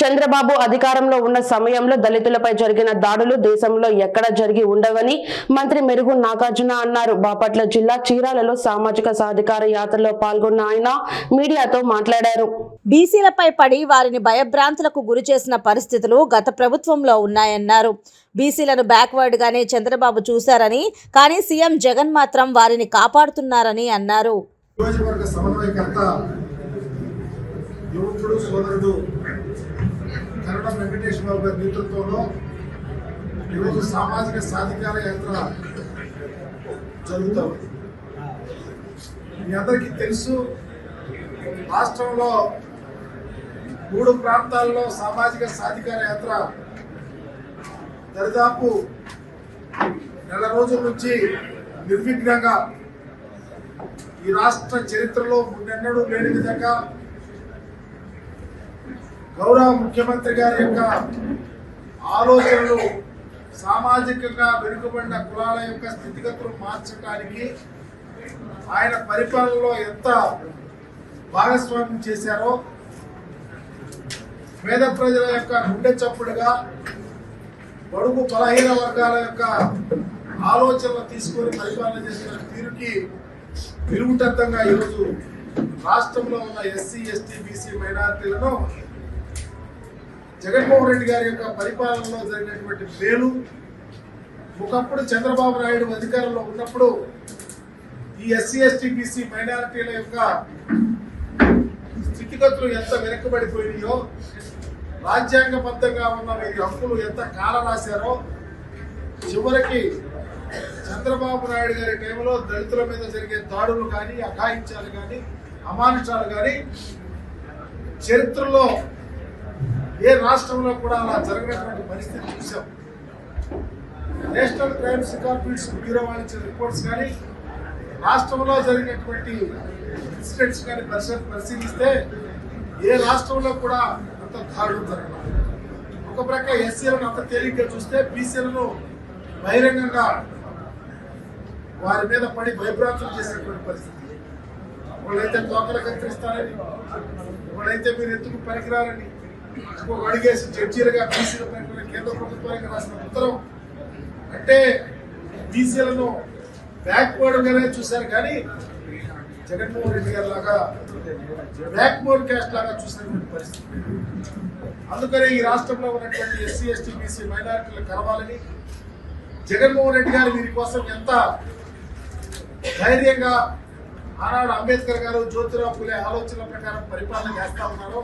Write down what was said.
చంద్రబాబు అధికారంలో ఉన్న సమయంలో దళితులపై జరిగిన దాడులు దేశంలో ఎక్కడ జరిగి ఉండవని మంత్రి మెరుగు నాగార్జున అన్నారు. బాపట్ల జిల్లా చీరాలలో సామాజిక సాధికార యాత్రలో పాల్గొన్న ఆయన మీడియాతో మాట్లాడారు. బీసీలపై పడి వారిని భయభ్రాంతులకు గురి చేసిన పరిస్థితులు గత ప్రభుత్వంలో ఉన్నాయన్నారు. బీసీలను బ్యాక్వర్డ్గానే చంద్రబాబు చూశారని కానీ సీఎం జగన్ మాత్రం వారిని కాపాడుతున్నారని అన్నారు. నియోజకవర్గ సమన్వయకర్త యువకుడు సోదరుడు కన్నడ వెంకటేశ్వర రావు గారి నేతృత్వంలో ఈరోజు సామాజిక సాధికార యాత్ర జరుగుతూ మీ అందరికీ తెలుసు రాష్ట్రంలో మూడు ప్రాంతాల్లో సామాజిక సాధికార యాత్ర దరిదాపు నెల రోజుల నుంచి నిర్విఘ్నంగా ఈ రాష్ట్ర చరిత్రలో మున్నెన్నడూ లేని విధంగా గౌరవ ముఖ్యమంత్రి గారి యొక్క ఆలోచనలు సామాజికంగా వెనుకబడిన కులాల యొక్క స్థితిగతులు మార్చడానికి ఆయన పరిపాలనలో ఎంత భాగస్వామ్యం చేశారో పేద ప్రజల యొక్క గుండె చప్పుడుగా బడుగు బలహీన వర్గాల యొక్క ఆలోచనలు తీసుకొని పరిపాలన చేసిన తీరుకి విరుగుటంతంగా ఈరోజు రాష్ట్రంలో ఉన్న ఎస్సీ ఎస్టీ బీసీ మైనారిటీలను జగన్మోహన్ రెడ్డి గారి యొక్క పరిపాలనలో జరిగినటువంటి మేలు ఒకప్పుడు చంద్రబాబు నాయుడు అధికారంలో ఉన్నప్పుడు ఈ ఎస్సీ ఎస్టీ బీసీ మైనారిటీల యొక్క స్థితిగతులు ఎంత వెనకబడిపోయినాయో రాజ్యాంగబద్ధంగా ఉన్న వీరి హక్కులు ఎంత కాల రాశారో చివరికి చంద్రబాబు నాయుడు గారి టైంలో దళితుల మీద జరిగే దాడులు కానీ అఘాయించాలు కానీ అమానుషాలు కానీ చరిత్రలో ఏ రాష్ట్రంలో కూడా అలా జరగనటువంటి పరిస్థితి చూసాం. నేషనల్ క్రైమ్ రికార్డ్స్ బ్యూరో వాళ్ళు రిపోర్ట్స్ కానీ రాష్ట్రంలో జరిగినటువంటి ఇన్సిడెంట్స్ కానీ పరిశీ- పరిశీలిస్తే ఏ రాష్ట్రంలో కూడా అంత దారుణం జరగదు ఒక ప్రక్క ఎస్సీలను అంత తేలిగ్గా చూస్తే బీసీలను బహిరంగంగా వారి మీద పడి భయభ్రాంతులు చేసినటువంటి పరిస్థితి. వాళ్ళైతే తోకలు కత్తిరిస్తారని వాళ్ళైతే మీరు ఎందుకు పనికిరారని అడిగేసి జడ్జీలుగా బీసీల పైన కేంద్ర ప్రభుత్వానికి రాసిన ఉత్తరం. అంటే బీసీలను బ్యాక్వర్డ్గానే చూశారు కానీ జగన్మోహన్ రెడ్డి గారి లాగా బ్యాక్వర్డ్ క్యాస్ట్ లాగా చూసినటువంటి పరిస్థితి అందుకనే ఈ రాష్ట్రంలో ఉన్నటువంటి ఎస్సీ ఎస్టీ బీసీ మైనారిటీలు కలవాలని జగన్మోహన్ రెడ్డి గారు వీరి కోసం ఎంత ధైర్యంగా ఆనాడు అంబేద్కర్ గారు జ్యోతిరావు పులే ఆలోచనల ప్రకారం పరిపాలన చేస్తా ఉన్నారో